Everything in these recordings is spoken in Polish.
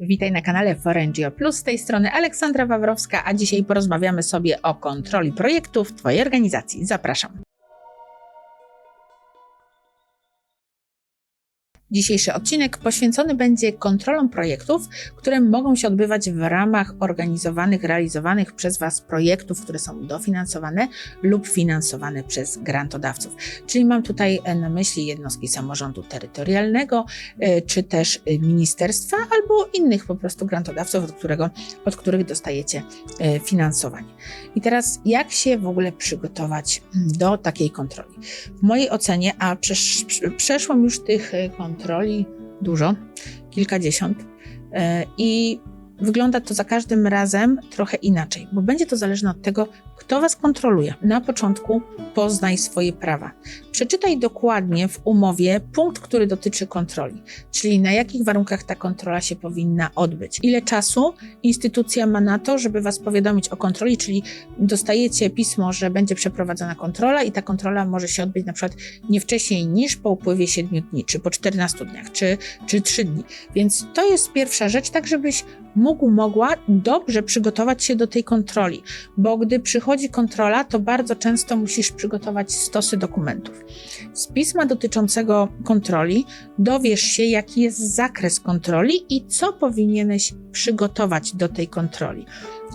Witaj na kanale Forengio Plus, z tej strony Aleksandra Wawrowska, a dzisiaj porozmawiamy sobie o kontroli projektów Twojej organizacji. Zapraszam. Dzisiejszy odcinek poświęcony będzie kontrolom projektów, które mogą się odbywać w ramach organizowanych, realizowanych przez Was projektów, które są dofinansowane lub finansowane przez grantodawców. Czyli mam tutaj na myśli jednostki samorządu terytorialnego, e, czy też ministerstwa, albo innych po prostu grantodawców, od, którego, od których dostajecie e, finansowanie. I teraz, jak się w ogóle przygotować do takiej kontroli? W mojej ocenie, a przesz, przeszłam już tych kontroli, kontroli dużo, kilkadziesiąt. E, I wygląda to za każdym razem trochę inaczej, bo będzie to zależne od tego, kto Was kontroluje. Na początku poznaj swoje prawa. Przeczytaj dokładnie w umowie punkt, który dotyczy kontroli, czyli na jakich warunkach ta kontrola się powinna odbyć. Ile czasu instytucja ma na to, żeby Was powiadomić o kontroli, czyli dostajecie pismo, że będzie przeprowadzona kontrola i ta kontrola może się odbyć na przykład nie wcześniej niż po upływie 7 dni, czy po 14 dniach, czy, czy 3 dni. Więc to jest pierwsza rzecz, tak żebyś mógł, mogła dobrze przygotować się do tej kontroli, bo gdy przychodzi kontrola, to bardzo często musisz przygotować stosy dokumentów. Z pisma dotyczącego kontroli dowiesz się, jaki jest zakres kontroli i co powinieneś przygotować do tej kontroli.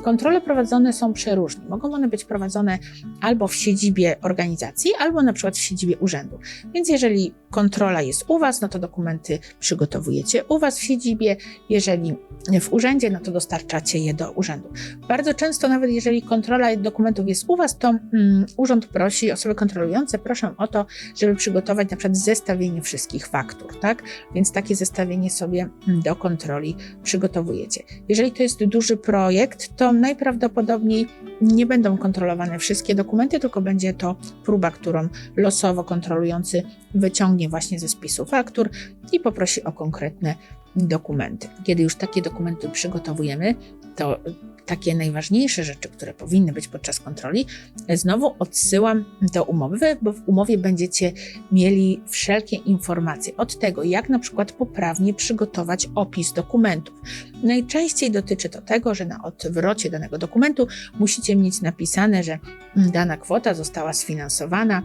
Kontrole prowadzone są przeróżnie. Mogą one być prowadzone albo w siedzibie organizacji, albo na przykład w siedzibie urzędu. Więc jeżeli kontrola jest u Was, no to dokumenty przygotowujecie u Was w siedzibie. Jeżeli w urzędzie, no to dostarczacie je do urzędu. Bardzo często, nawet jeżeli kontrola dokumentów jest u Was, to mm, urząd prosi, osoby kontrolujące proszą o to, żeby przygotować na przykład zestawienie wszystkich faktur, tak? Więc takie zestawienie sobie do kontroli przygotowujecie. Jeżeli to jest duży projekt, to najprawdopodobniej nie będą kontrolowane wszystkie dokumenty, tylko będzie to próba, którą losowo kontrolujący wyciągnie właśnie ze spisu faktur i poprosi o konkretne dokumenty. Kiedy już takie dokumenty przygotowujemy, to takie najważniejsze rzeczy, które powinny być podczas kontroli, znowu odsyłam do umowy, bo w umowie będziecie mieli wszelkie informacje od tego, jak na przykład poprawnie przygotować opis dokumentów. Najczęściej dotyczy to tego, że na odwrocie danego dokumentu musicie mieć napisane, że dana kwota została sfinansowana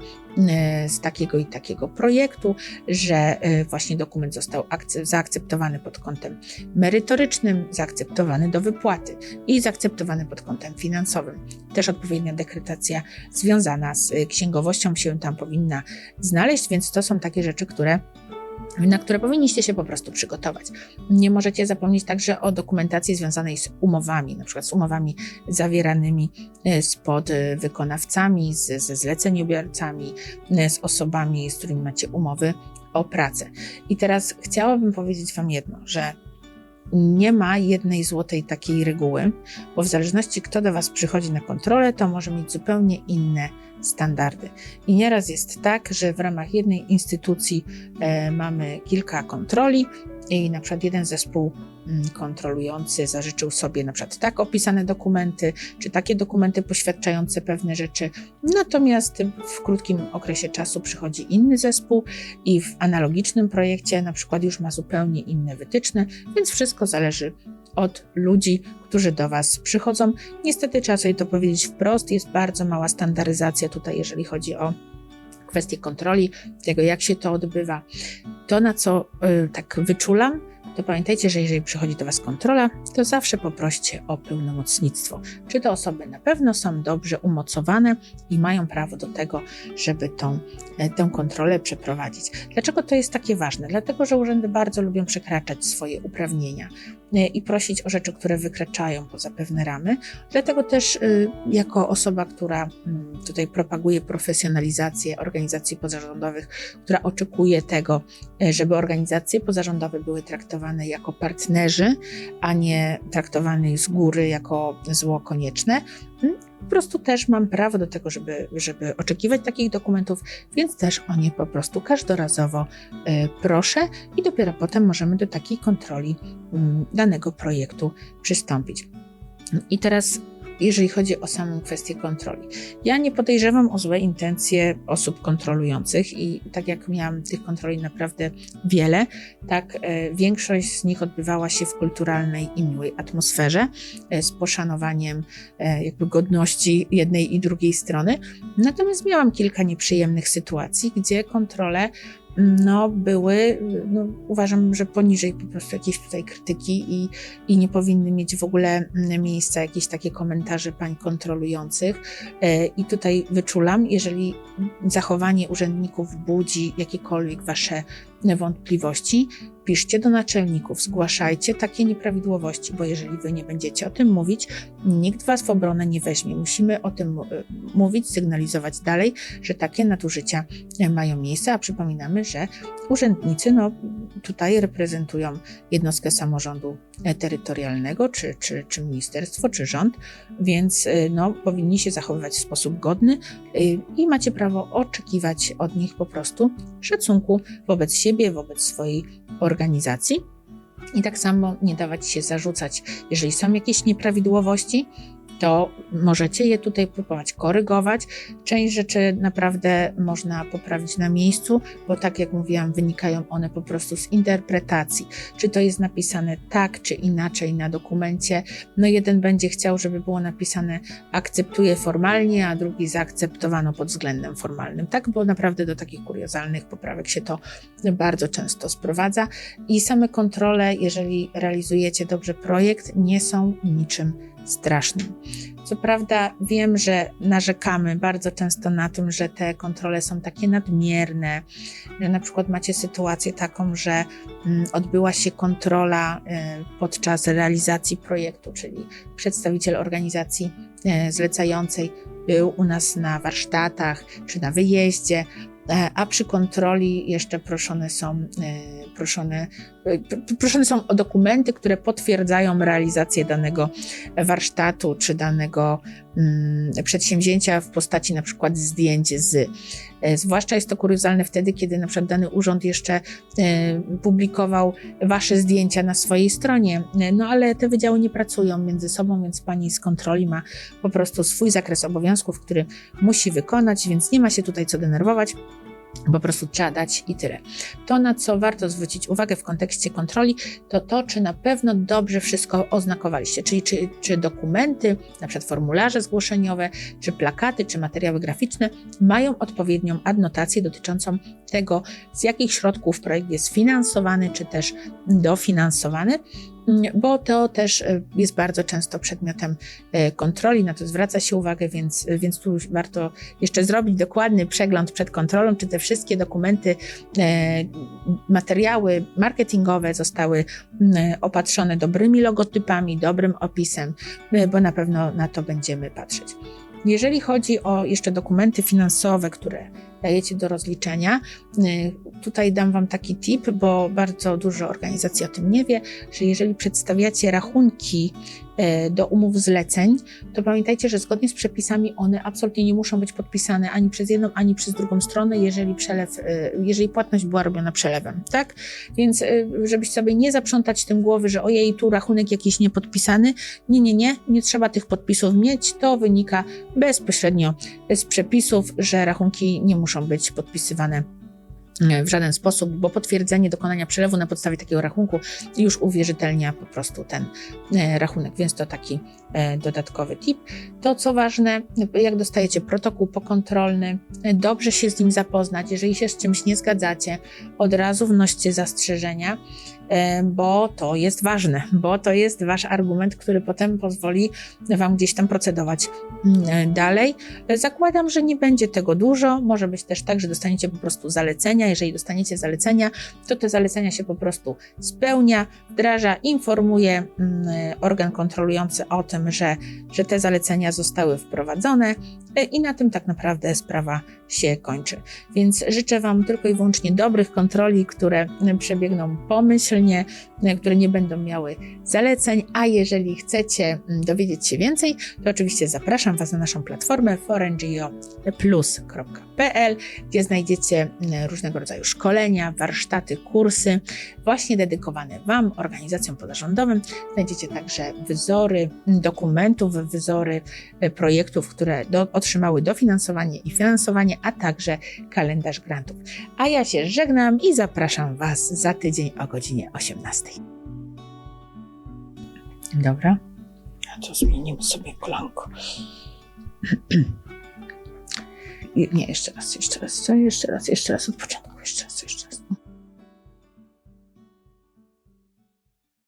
z takiego i takiego projektu, że e, właśnie dokument został zaakceptowany pod kątem merytorycznym, zaakceptowany do wypłaty i zaakceptowany pod kątem finansowym. Też odpowiednia dekretacja związana z księgowością się tam powinna znaleźć, więc to są takie rzeczy, które na które powinniście się po prostu przygotować. Nie możecie zapomnieć także o dokumentacji związanej z umowami, na przykład z umowami zawieranymi e, z podwykonawcami, z, ze zleceniobiorcami, e, z osobami, z którymi macie umowy o pracę. I teraz chciałabym powiedzieć Wam jedno, że nie ma jednej złotej takiej reguły, bo w zależności kto do Was przychodzi na kontrolę, to może mieć zupełnie inne standardy. I nieraz jest tak, że w ramach jednej instytucji e, mamy kilka kontroli i na przykład jeden zespół mm, kontrolujący zażyczył sobie na przykład tak opisane dokumenty, czy takie dokumenty poświadczające pewne rzeczy, natomiast w krótkim okresie czasu przychodzi inny zespół i w analogicznym projekcie na przykład już ma zupełnie inne wytyczne, więc wszystko zależy od ludzi, którzy do Was przychodzą. Niestety trzeba sobie to powiedzieć wprost, jest bardzo mała standaryzacja tutaj, jeżeli chodzi o kwestie kontroli, tego jak się to odbywa. To, na co y, tak wyczulam, to pamiętajcie, że jeżeli przychodzi do Was kontrola, to zawsze poproście o pełnomocnictwo. Czy te osoby na pewno są dobrze umocowane i mają prawo do tego, żeby tą, e, tę kontrolę przeprowadzić. Dlaczego to jest takie ważne? Dlatego, że urzędy bardzo lubią przekraczać swoje uprawnienia i prosić o rzeczy, które wykraczają poza pewne ramy. Dlatego też, y, jako osoba, która mm, tutaj propaguje profesjonalizację organizacji pozarządowych, która oczekuje tego, e, żeby organizacje pozarządowe były traktowane jako partnerzy, a nie traktowane z góry jako zło konieczne. Po prostu też mam prawo do tego, żeby, żeby oczekiwać takich dokumentów, więc też o nie po prostu każdorazowo y, proszę i dopiero potem możemy do takiej kontroli y, danego projektu przystąpić. I teraz jeżeli chodzi o samą kwestię kontroli. Ja nie podejrzewam o złe intencje osób kontrolujących i tak jak miałam tych kontroli naprawdę wiele, tak e, większość z nich odbywała się w kulturalnej i miłej atmosferze, e, z poszanowaniem e, jakby godności jednej i drugiej strony. Natomiast miałam kilka nieprzyjemnych sytuacji, gdzie kontrole no, były, no, uważam, że poniżej po prostu jakiejś tutaj krytyki i, i nie powinny mieć w ogóle miejsca jakieś takie komentarze pań kontrolujących. E, I tutaj wyczulam, jeżeli zachowanie urzędników budzi jakiekolwiek wasze wątpliwości, piszcie do naczelników, zgłaszajcie takie nieprawidłowości, bo jeżeli wy nie będziecie o tym mówić, nikt was w obronę nie weźmie. Musimy o tym e, mówić, sygnalizować dalej, że takie nadużycia e, mają miejsce, a przypominamy, że urzędnicy no, tutaj reprezentują jednostkę samorządu terytorialnego, czy, czy, czy ministerstwo, czy rząd, więc no, powinni się zachowywać w sposób godny i macie prawo oczekiwać od nich po prostu szacunku wobec siebie, wobec swojej organizacji. I tak samo nie dawać się zarzucać, jeżeli są jakieś nieprawidłowości, to możecie je tutaj próbować korygować. Część rzeczy naprawdę można poprawić na miejscu, bo tak jak mówiłam, wynikają one po prostu z interpretacji. Czy to jest napisane tak, czy inaczej na dokumencie. No jeden będzie chciał, żeby było napisane akceptuje formalnie, a drugi zaakceptowano pod względem formalnym. Tak, bo naprawdę do takich kuriozalnych poprawek się to bardzo często sprowadza. I same kontrole, jeżeli realizujecie dobrze projekt, nie są niczym strasznym. Co prawda wiem, że narzekamy bardzo często na tym, że te kontrole są takie nadmierne, że na przykład macie sytuację taką, że mm, odbyła się kontrola e, podczas realizacji projektu, czyli przedstawiciel organizacji e, zlecającej był u nas na warsztatach czy na wyjeździe, e, a przy kontroli jeszcze proszone są proszone, proszone są o dokumenty, które potwierdzają realizację danego warsztatu czy danego mm, przedsięwzięcia w postaci na przykład zdjęć z. E, zwłaszcza jest to kuriozalne wtedy, kiedy na przykład dany urząd jeszcze e, publikował wasze zdjęcia na swojej stronie, e, no ale te wydziały nie pracują między sobą, więc pani z kontroli ma po prostu swój zakres obowiązków, który musi wykonać, więc nie ma się tutaj co denerwować. Po prostu trzeba dać i tyle. To, na co warto zwrócić uwagę w kontekście kontroli, to to, czy na pewno dobrze wszystko oznakowaliście, czyli czy, czy dokumenty, na przykład formularze zgłoszeniowe, czy plakaty, czy materiały graficzne mają odpowiednią adnotację dotyczącą tego, z jakich środków projekt jest finansowany, czy też dofinansowany. Bo to też e, jest bardzo często przedmiotem e, kontroli, na to zwraca się uwagę, więc, więc tu warto jeszcze zrobić dokładny przegląd przed kontrolą, czy te wszystkie dokumenty, e, materiały marketingowe zostały opatrzone dobrymi logotypami, dobrym opisem, bo na pewno na to będziemy patrzeć. Jeżeli chodzi o jeszcze dokumenty finansowe, które dajecie do rozliczenia, tutaj dam Wam taki tip, bo bardzo dużo organizacji o tym nie wie, że jeżeli przedstawiacie rachunki e, do umów zleceń, to pamiętajcie, że zgodnie z przepisami one absolutnie nie muszą być podpisane ani przez jedną, ani przez drugą stronę, jeżeli przelew, e, jeżeli płatność była robiona przelewem, tak? Więc żebyś sobie nie zaprzątać tym głowy, że ojej, tu rachunek jakiś niepodpisany. Nie, nie, nie, nie trzeba tych podpisów mieć. To wynika bezpośrednio z przepisów, że rachunki nie muszą być podpisywane w żaden sposób, bo potwierdzenie dokonania przelewu na podstawie takiego rachunku już uwierzytelnia po prostu ten e, rachunek, więc to taki e, dodatkowy tip. To co ważne, jak dostajecie protokół pokontrolny, e, dobrze się z nim zapoznać. Jeżeli się z czymś nie zgadzacie, od razu wnoście zastrzeżenia E, bo to jest ważne, bo to jest Wasz argument, który potem pozwoli Wam gdzieś tam procedować mm, e, dalej. Zakładam, że nie będzie tego dużo. Może być też tak, że dostaniecie po prostu zalecenia. Jeżeli dostaniecie zalecenia, to te zalecenia się po prostu spełnia, wdraża, informuje mm, organ kontrolujący o tym, że, że te zalecenia zostały wprowadzone e, i na tym tak naprawdę sprawa się kończy. Więc życzę Wam tylko i wyłącznie dobrych kontroli, które przebiegną pomyślnie, które nie będą miały zaleceń, a jeżeli chcecie mm, dowiedzieć się więcej, to oczywiście zapraszam Was na naszą platformę forngioplus.pl, gdzie znajdziecie mm, różnego rodzaju szkolenia, warsztaty, kursy właśnie dedykowane Wam, organizacjom pozarządowym. Znajdziecie także wzory dokumentów, wzory e, projektów, które do, otrzymały dofinansowanie i finansowanie, a także kalendarz grantów. A ja się żegnam i zapraszam Was za tydzień o godzinie 18. Dobra. To zmienimy sobie kolanko. Nie, jeszcze raz, jeszcze raz, jeszcze raz, jeszcze raz od początku, jeszcze raz, jeszcze raz.